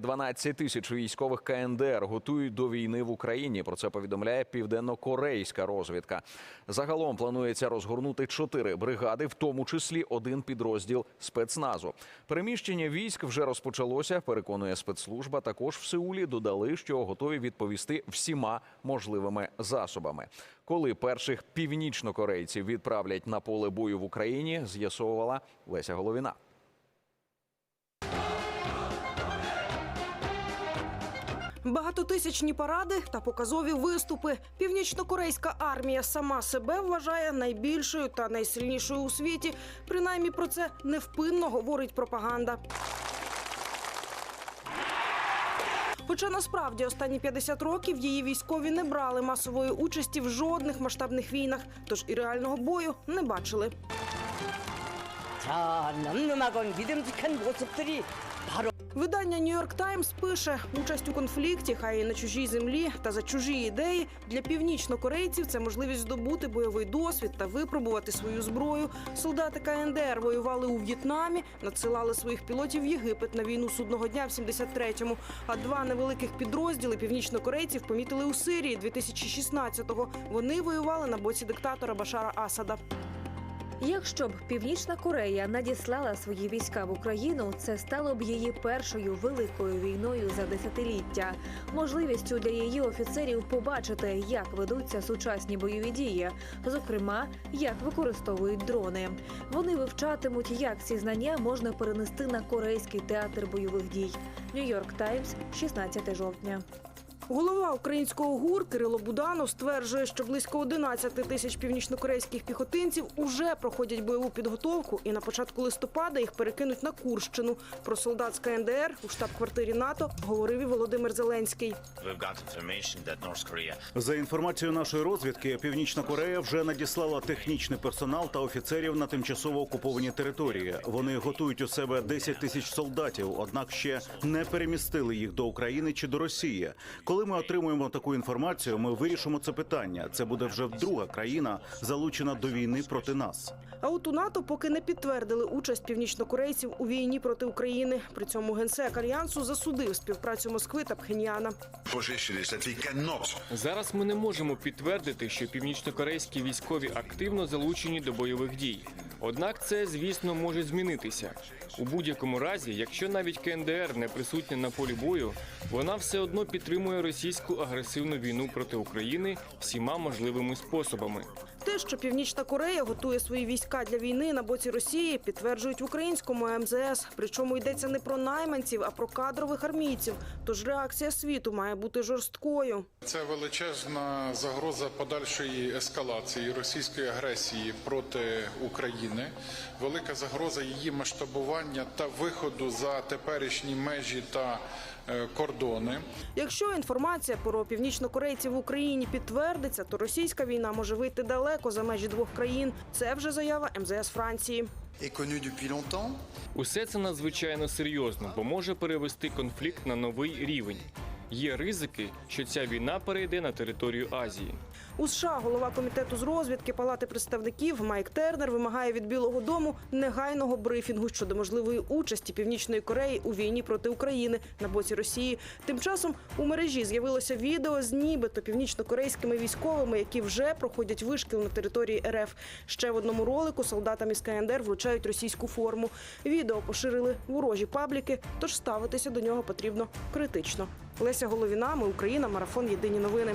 12 тисяч військових КНДР готують до війни в Україні. Про це повідомляє південно-корейська розвідка. Загалом планується розгорнути чотири бригади, в тому числі один підрозділ спецназу. Переміщення військ вже розпочалося. Переконує спецслужба. Також в Сеулі додали, що готові відповісти всіма можливими засобами. Коли перших північнокорейців відправлять на поле бою в Україні, з'ясовувала Леся Головіна. Багатотисячні паради та показові виступи. Північнокорейська армія сама себе вважає найбільшою та найсильнішою у світі. Принаймні про це невпинно говорить пропаганда. Хоча насправді останні 50 років її військові не брали масової участі в жодних масштабних війнах, тож і реального бою не бачили. Видання «Нью-Йорк Таймс» пише участь у конфлікті, хай і на чужій землі та за чужі ідеї для північнокорейців це можливість здобути бойовий досвід та випробувати свою зброю. Солдати КНДР воювали у В'єтнамі, надсилали своїх пілотів в Єгипет на війну судного дня в 73-му. А два невеликих підрозділи північнокорейців помітили у Сирії 2016-го. Вони воювали на боці диктатора Башара Асада. Якщо б Північна Корея надіслала свої війська в Україну, це стало б її першою великою війною за десятиліття, можливістю для її офіцерів побачити, як ведуться сучасні бойові дії, зокрема, як використовують дрони. Вони вивчатимуть, як ці знання можна перенести на корейський театр бойових дій. Нью-Йорк Таймс, 16 жовтня. Голова українського гур Кирило Буданов стверджує, що близько 11 тисяч північнокорейських піхотинців уже проходять бойову підготовку, і на початку листопада їх перекинуть на Курщину. Про солдат з КНДР у штаб-квартирі НАТО говорив і Володимир Зеленський. За інформацією нашої розвідки, Північна Корея вже надіслала технічний персонал та офіцерів на тимчасово окуповані території. Вони готують у себе 10 тисяч солдатів, однак ще не перемістили їх до України чи до Росії. Коли ми отримуємо таку інформацію, ми вирішимо це питання. Це буде вже друга країна, залучена до війни проти нас. А от у НАТО поки не підтвердили участь північнокорейців у війні проти України. При цьому генсек альянсу засудив співпрацю Москви та Пхеньяна. Зараз ми не можемо підтвердити, що північнокорейські військові активно залучені до бойових дій. Однак це, звісно, може змінитися. У будь-якому разі, якщо навіть КНДР не присутня на полі бою, вона все одно підтримує російську агресивну війну проти України всіма можливими способами. Те, що Північна Корея готує свої війська для війни на боці Росії, підтверджують в українському МЗС. Причому йдеться не про найманців, а про кадрових армійців. Тож реакція світу має бути жорсткою. Це величезна загроза подальшої ескалації російської агресії проти України, велика загроза її масштабування та виходу за теперішні межі та е, кордони. Якщо інформація про північнокорейців в Україні підтвердиться, то російська війна може вийти далеко за межі двох країн. Це вже заява МЗС Франції. Усе це надзвичайно серйозно, бо може перевести конфлікт на новий рівень. Є ризики, що ця війна перейде на територію Азії. У США голова комітету з розвідки Палати представників Майк Тернер вимагає від Білого Дому негайного брифінгу щодо можливої участі Північної Кореї у війні проти України на боці Росії. Тим часом у мережі з'явилося відео з нібито північнокорейськими військовими, які вже проходять вишкіл на території РФ. Ще в одному ролику солдатам із КНДР вручають російську форму. Відео поширили ворожі пабліки, тож ставитися до нього потрібно критично. Леся Головіна, ми Україна, марафон Єдині новини.